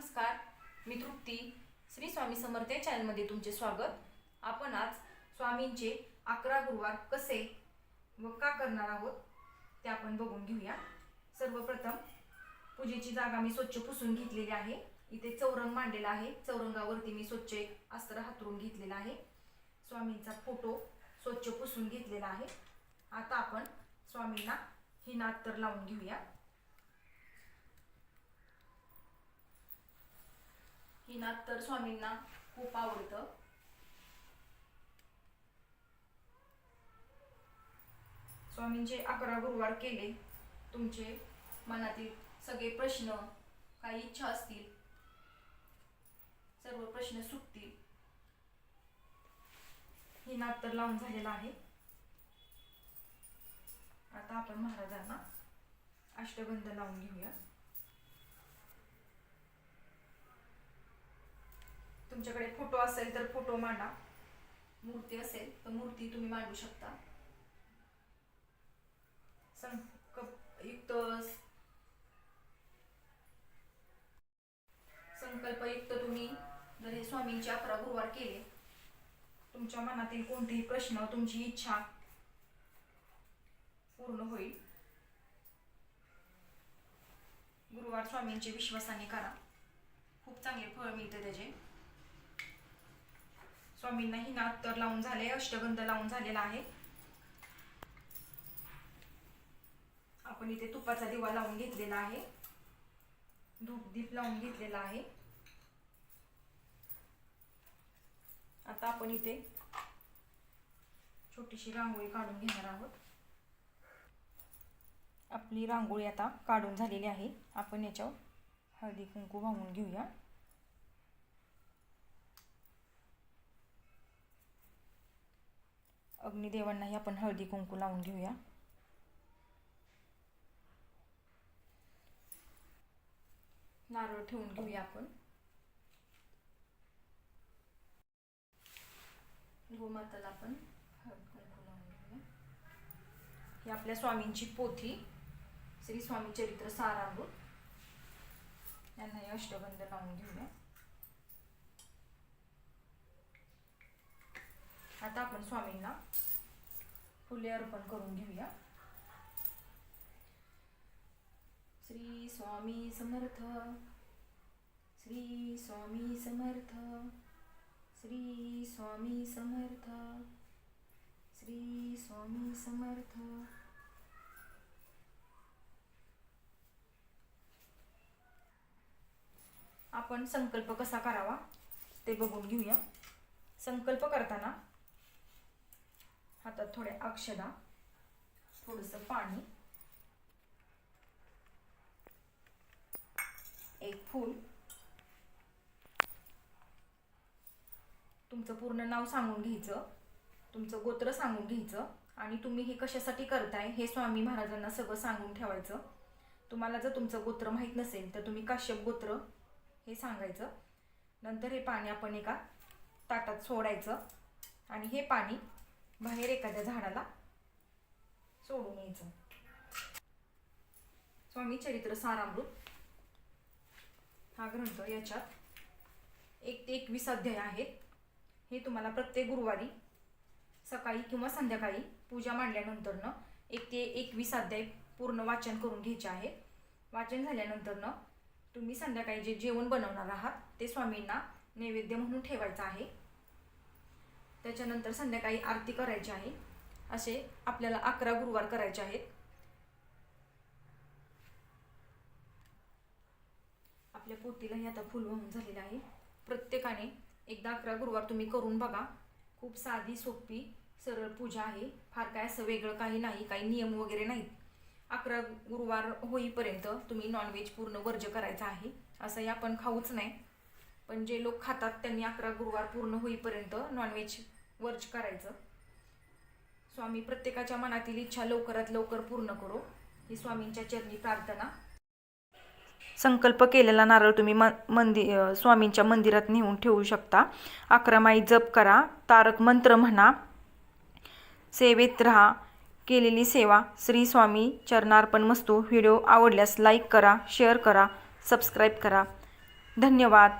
नमस्कार मी तृप्ती. श्री स्वामी समर्थ या चॅनलमध्ये तुमचे स्वागत. आपण आज स्वामींचे अकरा गुरुवार कसे व का करणार आहोत ते आपण बघून घेऊया. सर्वप्रथम पूजेची जागा मी स्वच्छ पुसून घेतलेली आहे. इथे चौरंग मांडलेला आहे. चौरंगावरती मी स्वच्छ एक अस्त्र हातरून घेतलेला आहे. स्वामींचा फोटो स्वच्छ पुसून घेतलेला आहे. आता आपण स्वामींना ही नात तर लावून घेऊया. ही नात तर स्वामींना खूप आवडतं. स्वामींचे अकरा गुरुवार केले. तुमचे मनातील सगळे प्रश्न काही इच्छा असतील. सर्व प्रश्न सुटतील. ही नात तर लावून झालेला आहे. आता आपण महाराजांना अष्टबंध लावून घेऊया. तुमच्याकडे फोटो असेल तर फोटो मांडा. मूर्ती असेल तर मूर्ती तुम्ही मांडू शकता. संकल्पयुक्त संकल्पयुक्त तुम्ही जर हे स्वामींचे अकरा गुरुवार केले तुमच्या मनातील कोणतेही प्रश्न तुमची इच्छा पूर्ण होईल. गुरुवार स्वामींचे विश्वासाने करा. खूप चांगले फळ मिळते त्याचे. स्वामींनाही नाद तर लावून झाले अष्टगंध लावून झालेला आहे. आपण इथे तुपाचा दिवा लावून घेतलेला आहे. धूपदीप लावून घेतलेला आहे. आता आपण इथे छोटीशी रांगोळी काढून घेणार आहोत. आपली रांगोळी आता काढून झालेली आहे. आपण याच्यावर हळदी कुंकू वाहून घेऊया. अग्निदेवांनाही आपण हळदी कुंकू लावून घेऊया. नारळ ठेवून घेऊया आपण. गोमाताला आपण हळद कुंकू लावून घेऊया. ही आपल्या स्वामींची पोथी. श्री स्वामी चरित्र सारामृत. यांनाही अष्टबंध अष्टगंध लावून घेऊया. आता आपण स्वामींना फुले अर्पण करून घेऊया. श्री स्वामी समर्थ श्री स्वामी समर्थ श्री स्वामी समर्थ श्री स्वामी समर्थ. आपण संकल्प कसा करावा ते बघून घेऊया. संकल्प करताना हातात थोडे अक्षदा थोडंसं पाणी. एक फूल. तुमचं पूर्ण नाव सांगून घ्यायचं. तुमचं गोत्र सांगून घ्यायचं. आणि तुम्ही हे कशासाठी करताय हे स्वामी महाराजांना सगळं सांगून ठेवायचं. तुम्हाला जर तुमचं गोत्र माहीत नसेल तर तुम्ही काश्यप गोत्र हे सांगायचं. नंतर हे पाणी आपण एका ताटात सोडायचं. आणि हे पाणी बाहेर एखाद्या झाडाला सोडून यायचं. स्वामी चरित्र सारामृत. हा ग्रंथ याच्यात एक ते एकवीस अध्याय आहेत. हे तुम्हाला प्रत्येक गुरुवारी सकाळी किंवा संध्याकाळी पूजा मांडल्यानंतरनं एक ते एकवीस अध्याय पूर्ण वाचन करून घ्यायचे आहे. वाचन झाल्यानंतरनं तुम्ही संध्याकाळी जे जेवण बनवणार आहात ते स्वामींना नैवेद्य म्हणून ठेवायचं आहे. त्याच्यानंतर संध्याकाळी आरती करायची आहे. असे आपल्याला अकरा गुरुवार करायचे आहेत. आपल्या पोतीलाही आता फुल वाहून झालेलं आहे. प्रत्येकाने एकदा अकरा गुरुवार तुम्ही करून बघा. खूप साधी सोपी सरळ पूजा आहे. फार काय असं वेगळं काही नाही काही नियम वगैरे नाहीत. अकरा गुरुवार होईपर्यंत तुम्ही नॉनव्हेज पूर्ण वर्ज करायचं आहे. असंही आपण खाऊच नाही. पण जे लोक खातात त्यांनी अकरा गुरुवार पूर्ण होईपर्यंत नॉनव्हेज वर्ज करायचं. स्वामी प्रत्येकाच्या मनातील इच्छा लवकरात लवकर पूर्ण करो. ही स्वामींच्या चरणी प्रार्थना. संकल्प केलेला नारळ तुम्ही म मंदिर स्वामींच्या मंदिरात नेऊन ठेवू शकता. अकरा माई जप करा. तारक मंत्र म्हणा. सेवेत राहा. केलेली सेवा. श्री स्वामी चरणार्पण मस्तू. व्हिडिओ आवडल्यास लाईक करा शेअर करा सबस्क्राईब करा. धन्यवाद.